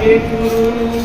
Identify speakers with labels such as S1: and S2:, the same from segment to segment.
S1: के गुरु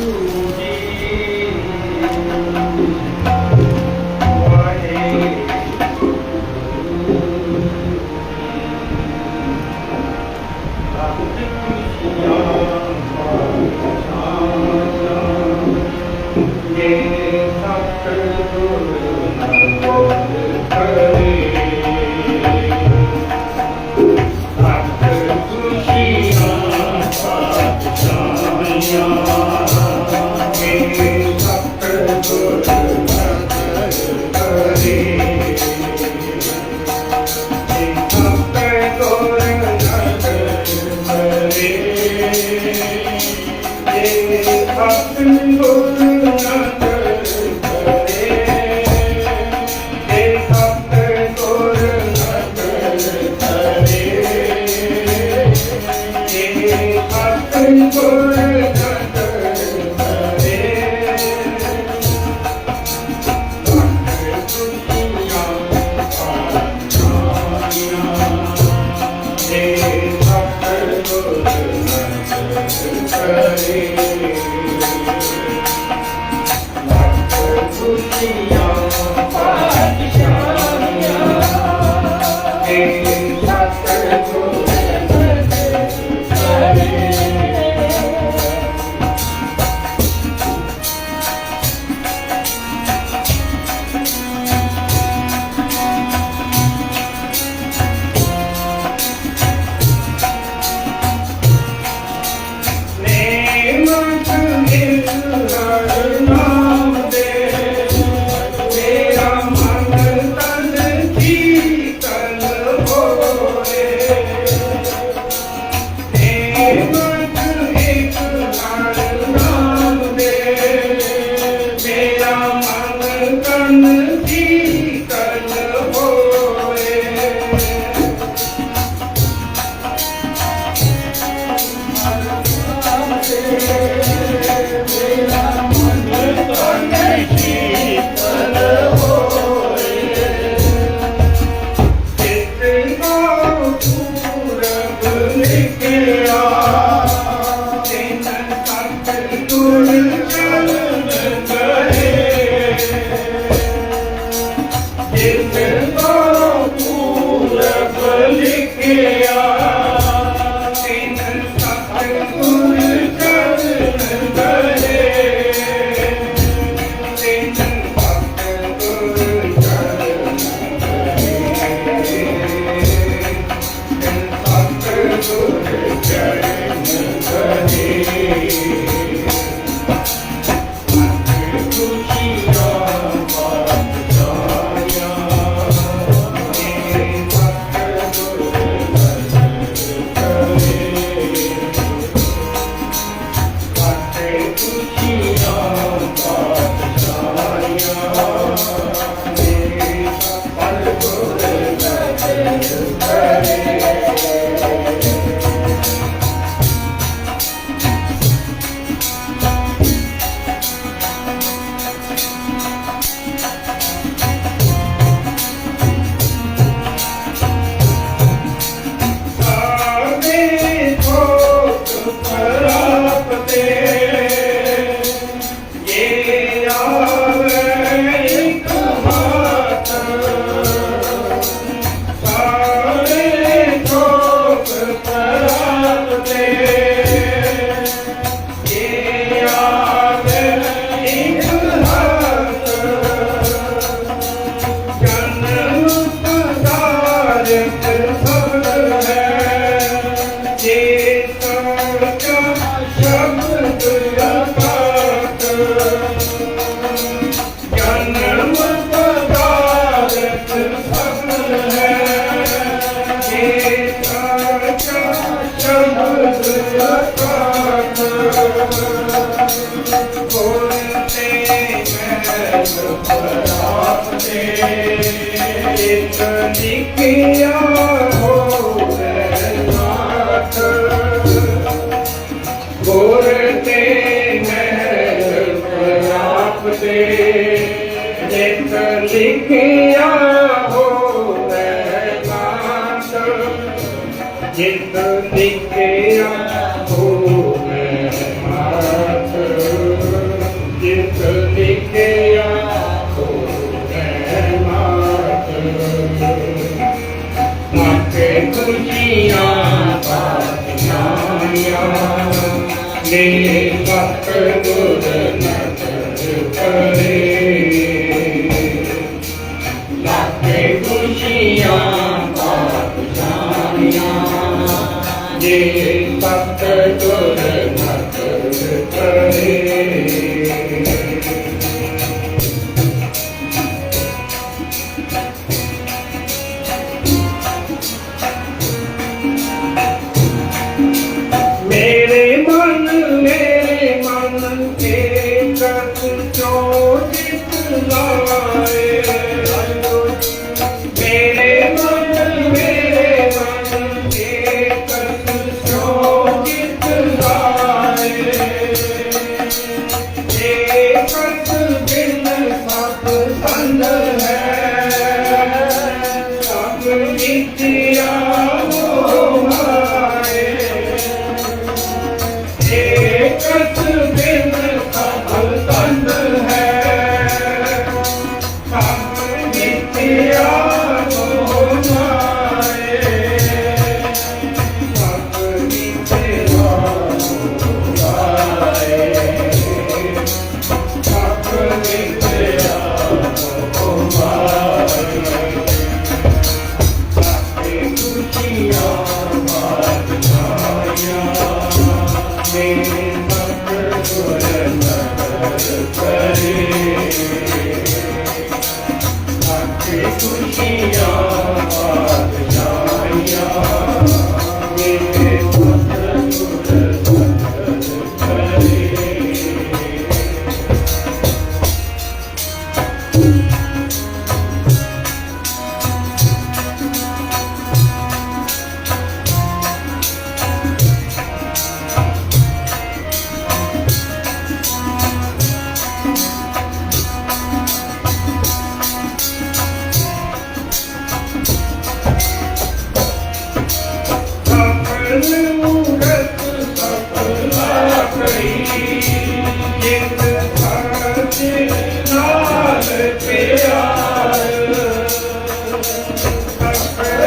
S1: ਲਿਖਿਆ ਹੋਵੇ ਬਾਤ ਜਿਤ ਲਿਖਿਆ ਹੋਵੇ ਬਾਤ ਜਿਤ ਲਿਖਿਆ ਹੋਵੇ ਬਾਤ ਮਾਤੇ ਕੁਝੀਆਂ ਬਾਤਾਂ ਲੈ ਵਕਤ ਗੁਰ ਨਦਰ ਕਰੇ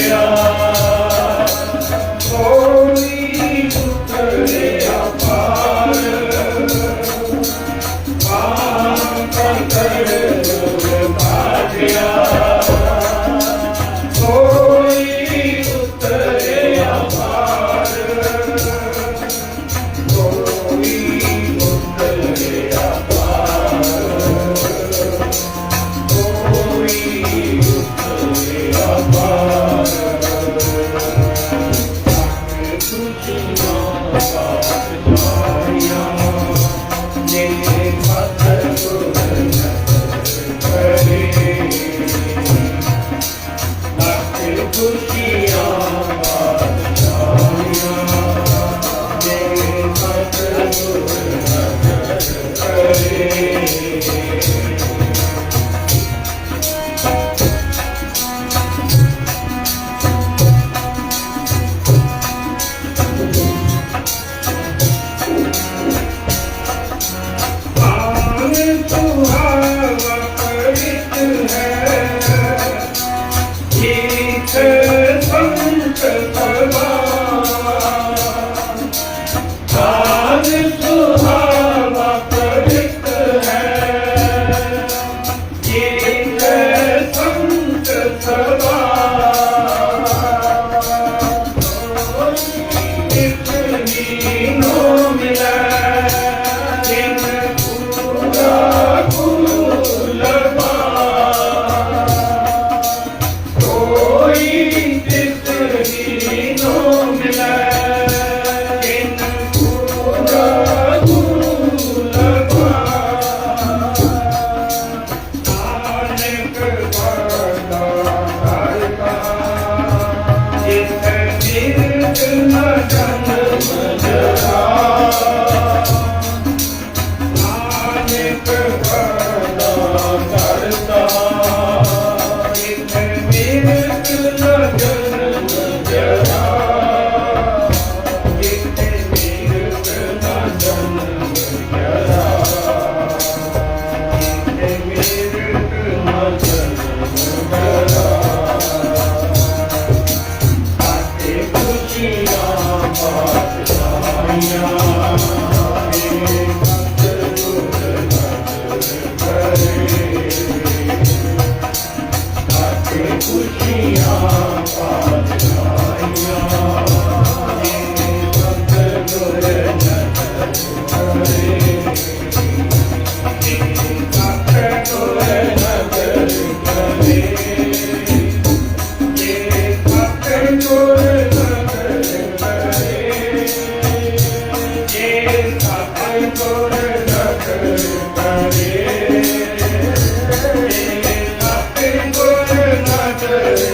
S1: Yeah. Jana Jana Jana